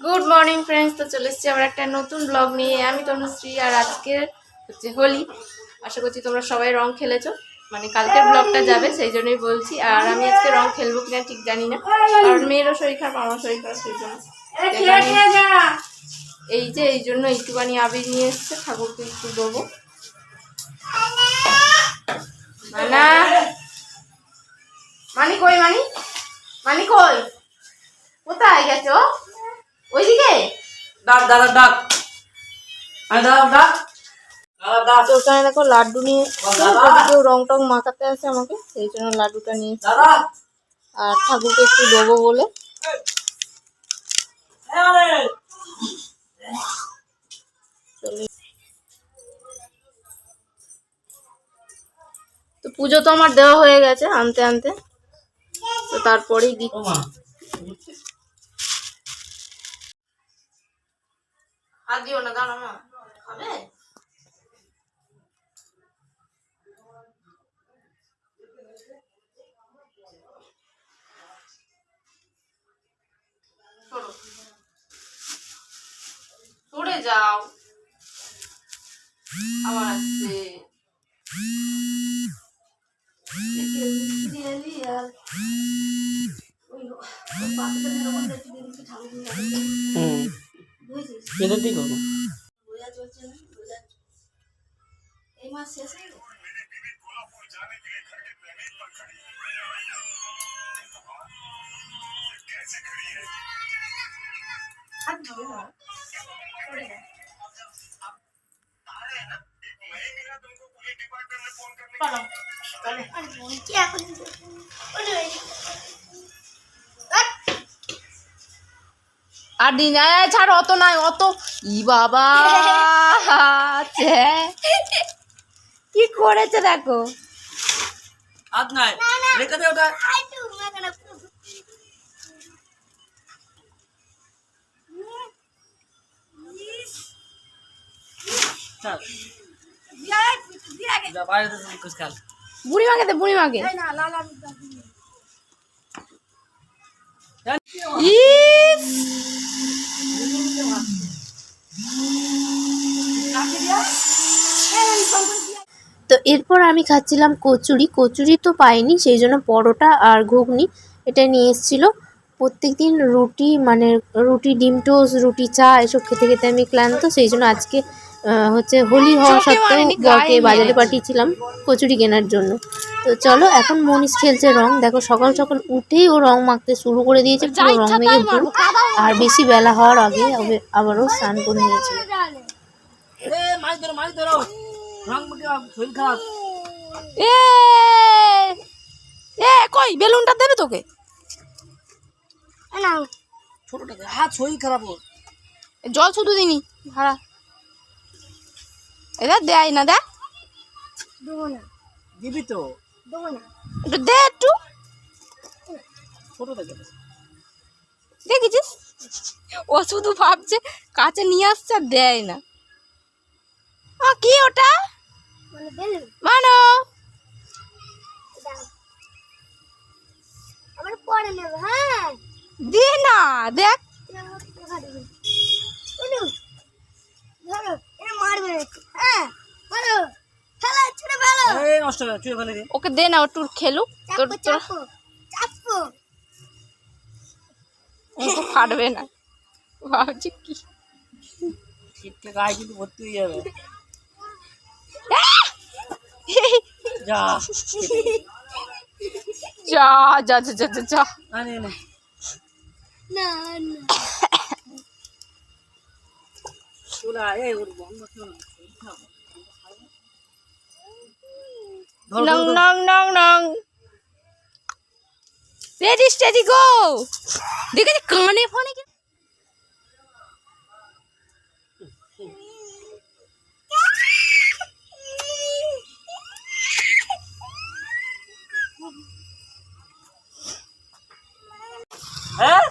Good morning friends তো চলে এসেছি আবার একটা নতুন ব্লগ নিয়ে। আমি তনুশ্রী আর আজকে হচ্ছে হোলি। আশা করছি তোমরা সবাই রং খেলেছো। মানে কালকের ব্লগটা যাবে সেই জন্যই বলছি। আর আমি আজকে রং খেলব কিনা ঠিক জানি না। কারণ মেয়েরও শরীর খারাপ আমার শরীর খারাপ সেই জন্য। এই যে এই জন্য একটুখানি আবির নিয়ে এসছে ঠাকুরকে একটু দেবো। মানা। মানি কই মানি? মানি কই? কোথায় গেছো? ওইদিকে? ডাক দাদা ডাক। আরে দাদা ডাক তো ওখানে দেখো লাড্ডু নিয়ে কেউ রং টং মাখাতে আসে আমাকে সেই জন্য লাড্ডুটা নিয়ে আর ঠাকুরকে একটু দেবো বলে। তো পুজো তো আমার দেওয়া হয়ে গেছে আনতে আনতে। তো তারপরেই দি ও মা হাত দিও না দাঁড়ানো হবে সরো। যাও। আবার আসছে। কেটে দিই করো এই মাস হয়ে না। আর দিন ছাড় অত নাই অত। ই বাবা কি করেছে দেখো? হাত নাই রেখে দে ওটা। চল যা বাইরে তো বুড়ি মাকে দে বুড়ি মাকে তো এরপর আমি খাচ্ছিলাম কচুরি। কচুরি তো পাইনি, সেই জন্য পরোটা আর ঘুগনি এটা নিয়ে এসেছিল। প্রত্যেক দিন রুটি মানে রুটি, ডিম টোস্ট, রুটি চা, এসব খেতে খেতে আমি ক্লান্ত, সেই জন্য আজকে হচ্ছে হোলি হওয়া সত্ত্বেও বরকে বাজারে পাঠিয়েছিলাম কচুরি কেনার জন্য। তো চলো এখন মনীষ খেলছে রং। দেখো সকাল সকাল উঠেই ও রং মাখতে শুরু করে দিয়েছে পুরো রং মেখে পুরো আর বেশি বেলা হওয়ার আগে আবে- আবারও স্নান করে নিয়েছিল এ মাছ ধরো মাছ ধরো। রং মুখে শরীর খারাপ। এ এ কই বেলুনটা দেবে তোকে? ছোটটাকে হাত শরীর খারাপ জল শুধু দিনি ভাড়া এটা দেয় না। দেখ দিবি তো একটু দে একটু। ছোটটাকে দেখেছিস? ও শুধু ভাবছে কাছে নিয়ে আসছে আর দেয় না। কি ওটা? মানো নেবে হ্যাঁ। দে না দেখ। এটা মারবে না একটু। হ্যাঁ মারো ফেলা ছুড়ে ফেলো এই নষ্ট করে চুয়ে ফেলে দে ওকে দে না একটু খেলুক। তোর ফাটবে না। ভাবছি কি? শীতটা গায়ে কিন্তু ভর্তি হয়ে যাবে। যা। যা যা যা যা যা, যা। আরে না না চুলা এই ওর বন্ধ করো না। ধরো, নং ধরো, ধরো। নং নং নং রেডি স্টেডি গো দেখেছি কানে ফোনে কি হ্যাঁ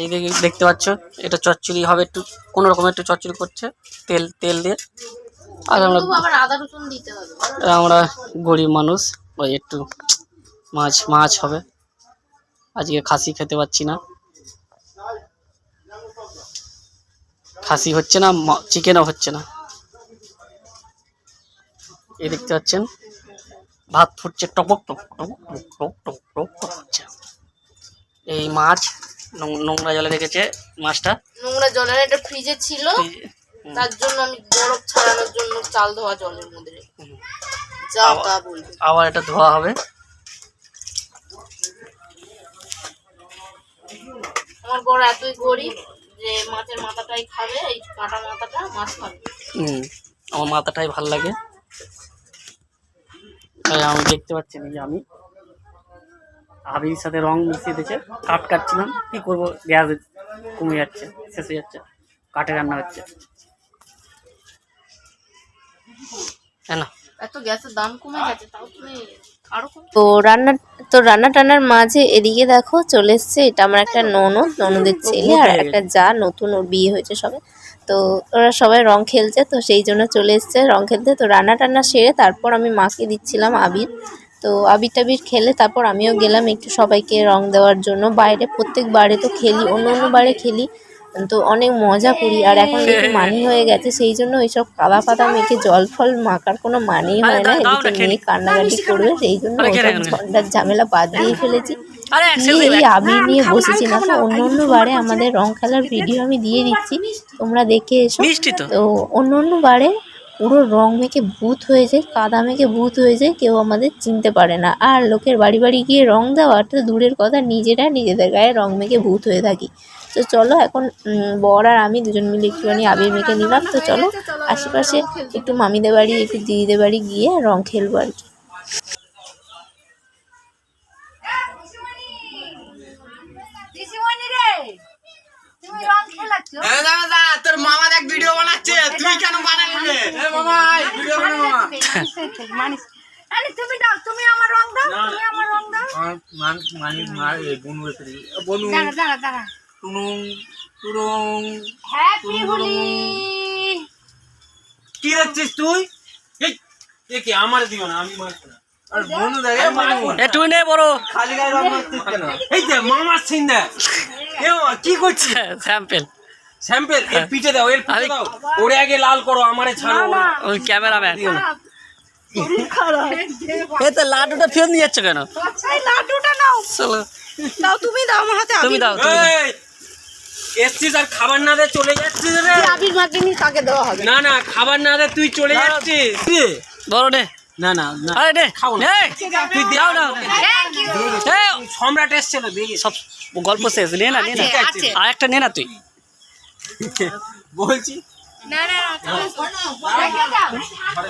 এই দেখে দেখতে পাচ্ছ এটা চচ্চড়ি হবে একটু কোনো রকম একটু চচ্চড়ি করছে তেল তেল দিয়ে আর আমরা আমরা গরিব মানুষ ওই একটু মাছ মাছ হবে আজকে খাসি খেতে পাচ্ছি না খাসি হচ্ছে না চিকেনও হচ্ছে না এই দেখতে পাচ্ছেন ভাত ফুটছে টপক টপ টপক টপ টপ টপ টপ টপ হচ্ছে এই মাছ নোংরা জলে রেখেছে মাছটা। নোংরা জলের এটা ফ্রিজে ছিল। তার জন্য আমি বরফ ছাড়ানোর জন্য চাল ধোয়া জলের মধ্যে যা আবার- তা বলবে। আবার এটা ধোয়া হবে। আমার বড় এতই গরিব যে মাছের মাথাটাই খাবে এই কাটা মাথাটা মাছ খাবে। হুম আমার মাথাটাই ভালো লাগে। আমি দেখতে পাচ্ছি না যে আমি আবির সাথে রং মিশিয়ে দিয়েছে। কাঠ কাটছিলাম। কি করব? গ্যাস কমে যাচ্ছে শেষ হয়ে যাচ্ছে। কাঠে রান্না হচ্ছে। না এত গ্যাসের দাম কমে গেছে তাও তুমি তো রান্না তো রান্না টান্নার মাঝে এদিকে দেখো চলে এসছে এটা আমার একটা ননদ ননদের ছেলে আর একটা যা নতুন ওর বিয়ে হয়েছে সবে। তো ওরা সবাই রং খেলছে তো সেই জন্য চলে এসছে রং খেলতে। তো রান্না টান্না সেরে তারপর আমি মাকে দিচ্ছিলাম আবির। তো আবির টাবির খেলে তারপর আমিও গেলাম একটু সবাইকে রং দেওয়ার জন্য। বাইরে প্রত্যেক বারে তো খেলি অন্য অন্য বারে খেলি। তো অনেক মজা করি। আর এখন একটু মানি হয়ে গেছে সেই জন্য ওইসব কাদা ফাদা মেখে জল ফল মাখার কোনো মানেই হয় না। এদিকে মেয়ে কান্নাকাটি করবে সেই জন্য নে। ঝঞ্ঝার ঝামেলা বাদ দিয়ে ফেলেছি। এই আবির নিয়ে বসেছি না তো অন্য অন্য বারে আমাদের রং খেলার ভিডিও আমি দিয়ে দিচ্ছি। তোমরা দেখে এসো। তো অন্য অন্য বারে পুরো রং মেখে ভূত হয়ে যায়, কাদা মেখে ভূত হয়ে যায়, কেউ আমাদের চিনতে পারে না। আর লোকের বাড়ি বাড়ি গিয়ে রং দেওয়া তো দূরের কথা, নিজেরা নিজেদের গায়ে রং মেখে ভূত হয়ে থাকি। তো চলো এখন বর আর আমি দুজন মিলে একটুখানি আবির মেখে নিলাম। তো চলো, আশেপাশে একটু মামিদের বাড়ি, একটু দিদিদের বাড়ি গিয়ে রং খেলব আর কি। তোর মামা দেখ ভিডিও বানাচ্ছে। তুই কেন বানালি মামা ভিডিও বানা আরে তুমি দাও তুমি আমার রং দাও তুমি আমার রং দাও। মান মানি মার এ বনু এসে বনু। দাঁড়া দাঁড়া দাঁড়া। টুনুং টুরুং হ্যাপি হোলি কি রাখছিস তুই? এই এ কি আমার দিও না আমি মারছি না। আর বনু দেখ এ বনু এ তুই নে বড়। খালি গায়ে রং মারছিস কেন? এই দে মামার সিন দে কি করছিস? স্যাম্পেল স্যাম্পল এর পিঠে দাও এর পিঠে দাও। ওরে আগে লাল করো আমারে ছাড়ো ওই ক্যামেরাম্যান। তো লাড্ডুটা ফেরত নিয়ে যাচ্ছ কেন? এই লাড্ডুটা নাও। চলো। দাও তুমি দাও আমার হাতে তুমি দাও এসছিস আর খাবার না দে চলে যাচ্ছিস রে। আবির মাখিনি তাকে দেওয়া হবে। না না খাবার না দে তুই চলে যাচ্ছিস? বড় নে। না না না। আরে নে খাও না। এই, তুই দাও না। থ্যাংক ইউ এই, সম্রাট এসছিল সব গল্প শেষ। নে না নে না। আর একটা নে না তুই। বলছি? না না না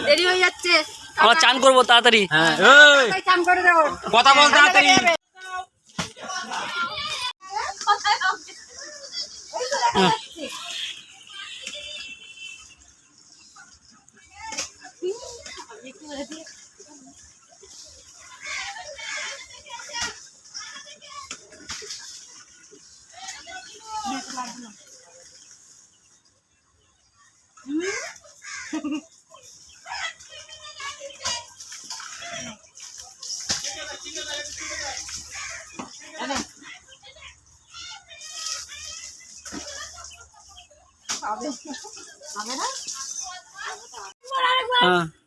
দেরি হয়ে যাচ্ছে। আমরা চান করব তাড়াতাড়ি। হ্যাঁ। এই, তাই কাম কথা বল তাড়াতাড়ি হ্যাঁ।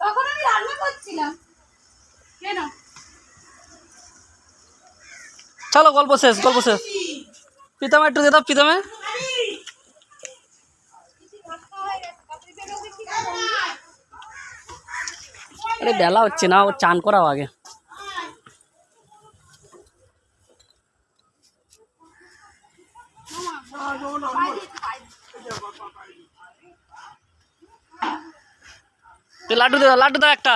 তখন আমি রান্না করছিলাম। কেন? চলো গল্প শেষ গল্প শেষ। পিতামা একটু দে দাও পিতামে আরে বেলা হচ্ছে না ও চান করাও আগে তুই লাড্ডু দে দাও, লাড্ডু দাও একটা।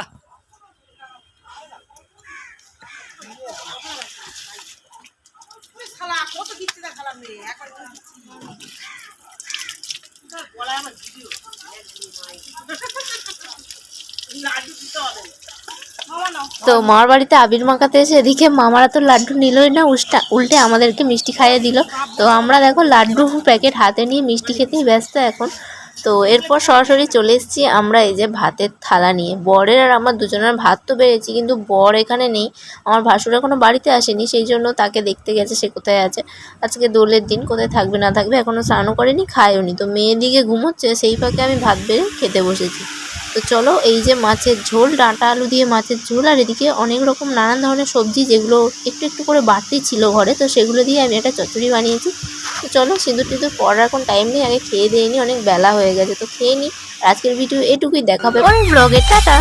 তো মামার বাড়িতে আবির মাখাতে এসে এদিকে মামারা তো লাড্ডু নিলই না উল্টা উল্টে আমাদেরকে মিষ্টি খাইয়ে দিল। তো আমরা দেখো লাড্ডু প্যাকেট হাতে নিয়ে মিষ্টি খেতেই ব্যস্ত এখন। তো এরপর সরাসরি চলে এসেছি আমরা এই যে ভাতের থালা নিয়ে। বরের আর আমার দুজনের ভাত তো বেড়েছি, কিন্তু বর এখানে নেই। আমার ভাসুর এখনও বাড়িতে আসেনি, সেই জন্য তাকে দেখতে গেছে সে কোথায় আছে। আজকে দোলের দিন, কোথায় থাকবে, না থাকবে, এখনও স্নানও করেনি খায়ওনি তো মেয়ের দিকে ঘুমোচ্ছে, সেই ফাঁকে আমি ভাত বেড়ে খেতে বসেছি। তো চলো এই যে মাছের ঝোল, ডাঁটা আলু দিয়ে মাছের ঝোল, আর এদিকে অনেক রকম নানান ধরনের সবজি যেগুলো একটু একটু করে বাড়তি ছিল ঘরে, তো সেগুলো দিয়ে আমি একটা চচ্চড়ি বানিয়েছি। তো চলো সিঁদুর টিঁদুর পরার এখন টাইম নেই, আগে খেয়ে দিয়ে অনেক বেলা হয়ে গেছে, তো খেয়ে নিই আজকের ভিডিও এটুকুই দেখাবে। ব্লগে টাটা।